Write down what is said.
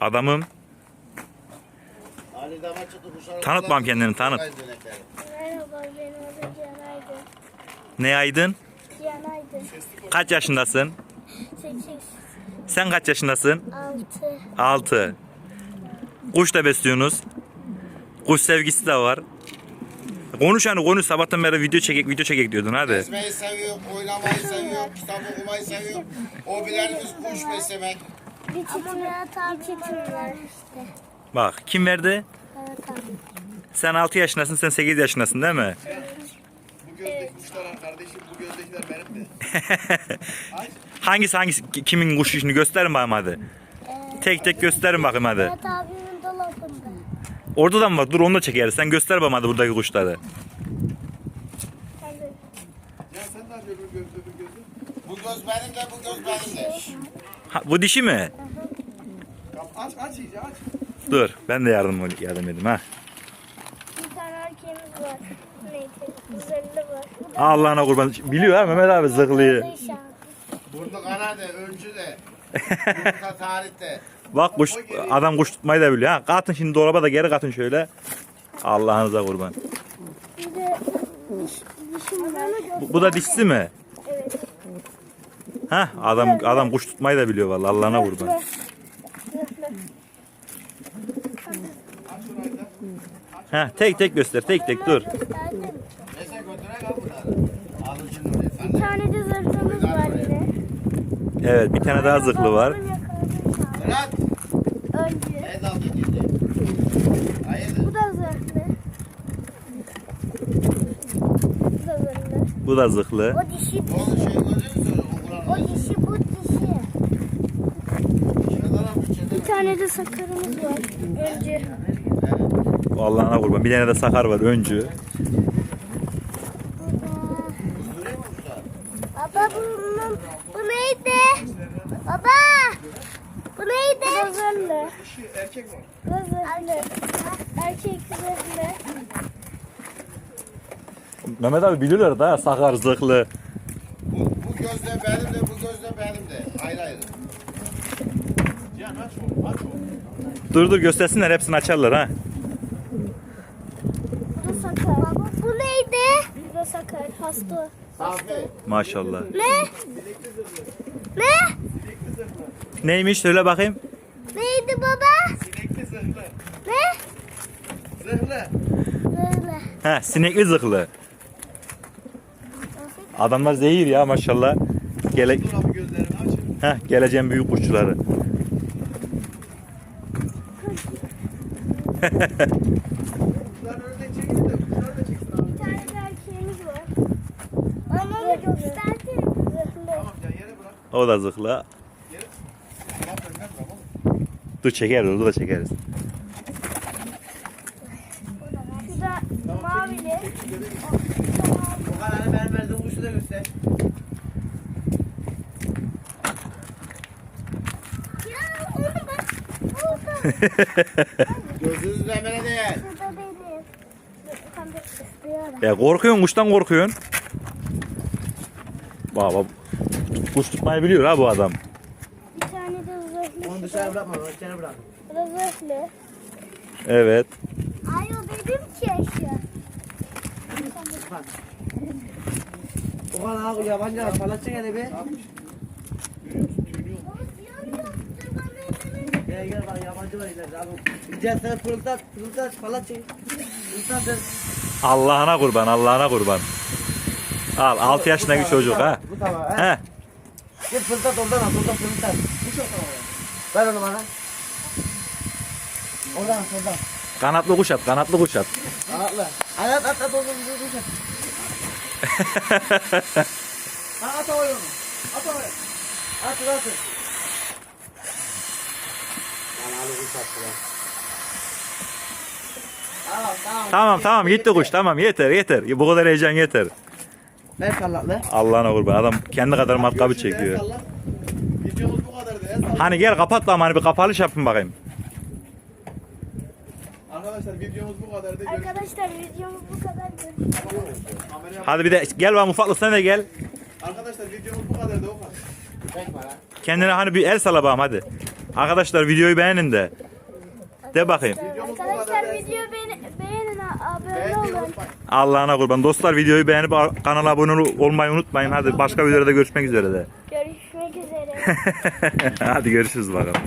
Adamım. Ali dama çıktı kuşlar. Tanıt bakalım kendini, tanıt. Merhaba benim adım Cihan Aydın. Ne aydın? Cihan Aydın. Kaç yaşındasın? 8, Sen kaç yaşındasın? 6. 6. Kuş da besliyorsunuz. Kuş sevgisi de var. Konuş hani konuş sabahtan beri video çekek video çekek diyordun hadi. Gezmeyi seviyor, oynamayı seviyor, kitap okumayı seviyor. Hobilerimiz kuş beslemek. Bir bir çitim var işte. Bak kim verdi? Evet abi. Sen 6 yaşındasın sen 8 yaşındasın değil mi? Bu gözdeki kuşlar kardeşim, bu gözdekiler benim de. Hangisi hangisi ki- kimin kuş işini gösterin bakayım hadi. Tek tek gösterin bakayım hadi. Evet abimin dolabında. Orada da mı var? Dur onu da çekeriz. Sen göster bakayım hadi buradaki kuşları. Ya sen ne yapıyorsun bu göz, öbür gözü? Bu göz benim de, bu göz benim de. Ha, bu dişi mi? Aç, aç iyice aç. Dur ben de yardım yardım edeyim ha. Bir tane erkeğimiz var. Neydi? Güzelli var. Bu da Allah'ına kurban. Biliyor ha Mehmet abi zıklıyı. dış abi. Burnu kanadı, öncü de. Burnu tarihte. Bak kuş adam kuş tutmayı da biliyor ha. Katın şimdi dolaba da geri katın şöyle. Allah'ınıza kurban. Bir de diş, dişim var. Bu, bu da dişsi mi? Ha adam adam kuş tutmayı da biliyor vallahi Allah'ına kurban. Ha tek tek göster tek tek dur. Bir tane de zırhımız var yine. Evet bir tane daha zıklı var. Bu da zırhlı. Bu da zırhlı. O dişi, dişi, bu dişi. Bir tane de sakarımız var. Öncü. Allah'ına kurban. Bir tane de sakar var öncü. Baba bunun, bu neydi? Baba! Bu neydi? Dişi erkek mi? Zırhlı. Erkek zırhlı. Mehmet abi biliyorlar da sakar zıklı. Bu, bu gözde benim de, bu gözde benim de. Ayrı ayrı. Cihan aç onu, aç onu. Dur dur göstersinler hepsini açarlar ha. Bu neydi? Bu da sakar. Hasta. Maşallah. Ne? Ne? Neymiş söyle bakayım. Neydi baba? Sinekli zırhlı. Ne? Zırhlı. Böyle. Ha sinekli zıklı. Adamlar zehir ya maşallah. Gele. Heh, geleceğin büyük kuşçuları. Kuşların önüne çekilin de kuşlar da çeksin abi. Bir tane de erkeğimiz var. Bana da gösterdi. Tamam Cihan yere bırak. O da zıklı. Yere. Tamam önüne bırak oğlum. Dur çekeriz, orada da çekeriz. Şu da mavili. Okan hani verdiğim kuşu da göster. Ya onu bak. Burada. Gözünüz de emene değil. Burada benim. Tam da ıslıyorum. Ya korkuyorsun, kuştan korkuyorsun. Baba kuş tutmayı biliyor ha bu adam. Bir tane de zırhlı. Onu dışarı bırakma, onu içeri bırak. Bu da zırhlı. Evet. Ay o dedim ki eşya. Okan abi yabancı abi falan çek hele bir. Gel gel bak yabancı var ileride abi. Gel sen pırıltat, pırıltat falan çek. Pırıltat sen. Allah'ına kurban, Allah'ına kurban. Al 6 yaşındaki çocuk ha. Bu tamam ha. He. Git pırıltat oradan at, oradan pırıltat. Bu çok tamam. Ver onu bana. Oradan at, oradan. Kanatlı kuş at, kanatlı kuş at. Atla. Ay at at at oradan dur. Ha at oraya onu. At oraya. At at. Lan Lan. Tamam tamam. Tamam tamam gitti kuş tamam yeter yeter. Bu kadar heyecan yeter. Ver sallatlı. Allah'ına kurban adam kendi kadar matkabı çekiyor. Videomuz bu kadardı. El salla. Hani gel kapat da hani bir kapanış yapın bakayım. Arkadaşlar videomuz bu kadardı. Arkadaşlar videomuz bu kadar. Kameraya Hadi bir de gel bak ufaklık sen de gel. Arkadaşlar videomuz bu kadardı. Çek bana. Kendine hani bir el sala bakalım hadi. Arkadaşlar videoyu beğenin de. De bakayım. Arkadaşlar videoyu beğenin, beğenin abone olun. Allah'ına kurban. Dostlar videoyu beğenip kanala abone olmayı unutmayın. Hadi başka videoda görüşmek üzere de. Görüşmek üzere. Hadi görüşürüz bakalım.